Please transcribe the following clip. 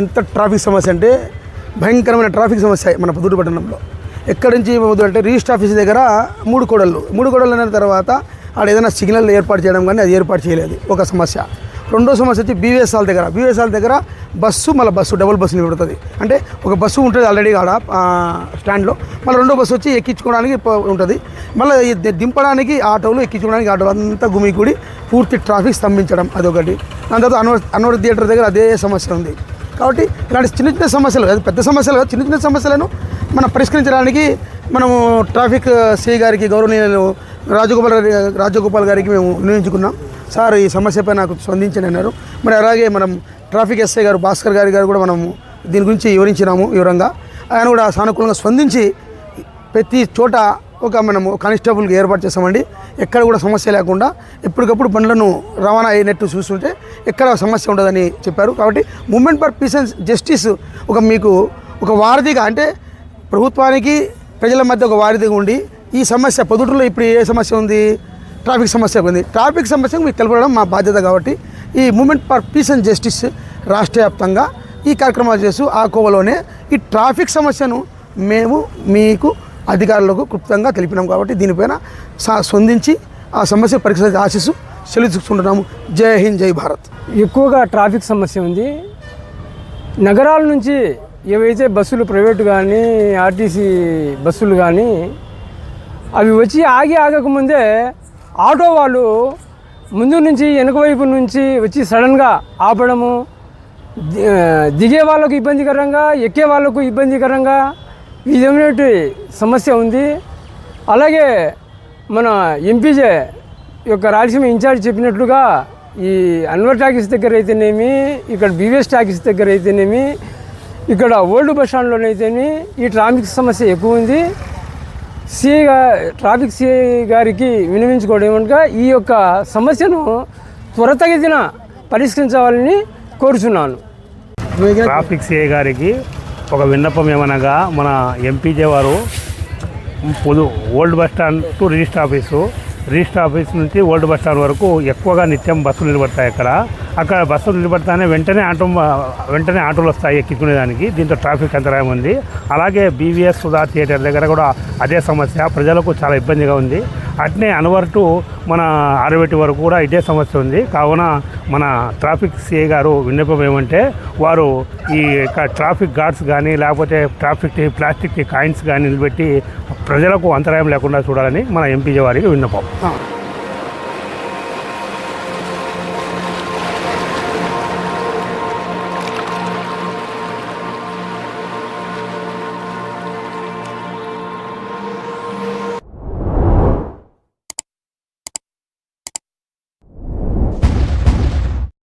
ఎంత ట్రాఫిక్ సమస్య అంటే భయంకరమైన ట్రాఫిక్ సమస్య మన పుదురు పట్టణంలో. ఎక్కడి నుంచి అంటే రిజిస్టర్ ఆఫీస్ దగ్గర మూడు కోడళ్ళు. మూడు కోడళ్ళు అయిన తర్వాత ఆడ ఏదైనా సిగ్నల్ ఏర్పాటు చేయడం కానీ అది ఏర్పాటు చేయలేదు. ఒక సమస్య. రెండో సమస్య వచ్చి బీవీఎస్ఆల్ దగ్గర. బీవీఎస్ఆల్ దగ్గర బస్సు మళ్ళీ బస్సు డబుల్ బస్సు నిలబడుతుంది అంటే ఒక బస్సు ఉంటుంది ఆల్రెడీ ఆడ స్టాండ్లో. మళ్ళీ రెండో బస్సు వచ్చి ఎక్కించుకోవడానికి ఉంటుంది. మళ్ళీ దింపడానికి ఆటోలు ఎక్కించుకోవడానికి ఆటోలు అంతా గుమికూడి పూర్తి ట్రాఫిక్ స్తంభించడం అదొకటి. దాని తర్వాత అన్వర్ అన్వర్ థియేటర్ దగ్గర అదే సమస్య ఉంది. కాబట్టి ఇలాంటి చిన్న చిన్న సమస్యలు అది పెద్ద సమస్యలు కాదు, చిన్న చిన్న సమస్యలను మనం పరిష్కరించడానికి మనము ట్రాఫిక్ సిఐ గారికి గౌరవనీయులు రాజగోపాల్ గారి రాజగోపాల్ గారికి మేము వినియోగించుకున్నాం. సార్ ఈ సమస్యపై నాకు స్పందించండి అన్నారు. మరి అలాగే మనం ట్రాఫిక్ ఎస్ఐ గారు భాస్కర్ గారి గారు కూడా మనము దీని గురించి వివరించినాము వివరంగా. ఆయన కూడా సానుకూలంగా స్పందించి ప్రతి చోట ఒక మనము కానిస్టేబుల్కి ఏర్పాటు చేస్తామండి. ఎక్కడ కూడా సమస్య లేకుండా ఎప్పటికప్పుడు బండ్లను రవాణా అయినట్టు చూస్తుంటే ఎక్కడ సమస్య ఉండదని చెప్పారు. కాబట్టి moment for peace and justice ఒక మీకు ఒక వారధిగా అంటే ప్రభుత్వానికి ప్రజల మధ్య ఒక వారధిగా ఉండి ఈ సమస్య పొదుటలో ఇప్పుడు ఏ సమస్య ఉంది? ట్రాఫిక్ సమస్య ఉంది. ట్రాఫిక్ సమస్య మీకు తెలపడం మా బాధ్యత కాబట్టి ఈ moment for peace and justice రాష్ట్ర వ్యాప్తంగా ఈ కార్యక్రమాలు చేస్తూ ఆ కోవలోనే ఈ ట్రాఫిక్ సమస్యను మేము మీకు అధికారులకు క్లుప్తంగా తెలిపినాం కాబట్టి దీనిపైన స్పందించి ఆ సమస్య పరీక్ష ఆశిస్తూ చెల్లించుకుంటున్నాము జై హింద్ జై భారత్. ఎక్కువగా ట్రాఫిక్ సమస్య ఉంది. నగరాల నుంచి ఏవైతే బస్సులు ప్రైవేట్ కానీ ఆర్టీసీ బస్సులు కానీ అవి వచ్చి ఆగి ఆగకముందే ఆటో వాళ్ళు ముందు నుంచి వెనుక వైపు నుంచి వచ్చి సడన్గా ఆపడము దిగే వాళ్ళకు ఇబ్బందికరంగా ఎక్కే వాళ్ళకు ఇబ్బందికరంగా విధమైనటువంటి సమస్య ఉంది. అలాగే మన ఎంపీజే యొక్క రాయలసీమ ఇన్ఛార్జ్ చెప్పినట్లుగా ఈ అన్వర్ టాకీస్ దగ్గర అయితేనేమి ఇక్కడ బీవీఎస్ టాకీస్ దగ్గర అయితేనేమి ఇక్కడ ఓల్డ్ బస్ స్టాండ్లోనైతేనే ఈ ట్రాఫిక్ సమస్య ఎక్కువ ఉంది. సిఐ ట్రాఫిక్ సిఐ గారికి వినియోగించుకోవడం ఏమనగా ఈ యొక్క సమస్యను త్వరతగతిన పరిష్కరించాలని కోరుచున్నాను. ట్రాఫిక్ సిఐ గారికి ఒక విన్నపం ఏమనగా మన ఎంపీజే వారు పొదు old bus stand to register office. Register office నుంచి ఓల్డ్ బస్ స్టాండ్ వరకు ఎక్కువగా నిత్యం బస్సులు నిలబడతాయి అక్కడ. అక్కడ బస్సులు నిలబడతానే వెంటనే ఆటో వెంటనే ఆటోలు వస్తాయి ఎక్కించుకునేదానికి. దీంతో ట్రాఫిక్ అంతరాయం ఉంది. అలాగే బీవీఎస్ సుధా థియేటర్ దగ్గర కూడా అదే సమస్య. ప్రజలకు చాలా ఇబ్బందిగా ఉంది. అట్నే అనవర్ టు మన ఆరబెట్టి వరకు కూడా ఇదే సమస్య ఉంది. కావున మన ట్రాఫిక్ సిఏ గారు విన్నపం ఏమంటే వారు ఈ యొక్క ట్రాఫిక్ గార్డ్స్ కానీ లేకపోతే ట్రాఫిక్ ప్లాస్టిక్ కాయిన్స్ కానీ నిలబెట్టి ప్రజలకు అంతరాయం లేకుండా చూడాలని మన ఎంపీ వారికి విన్నపం.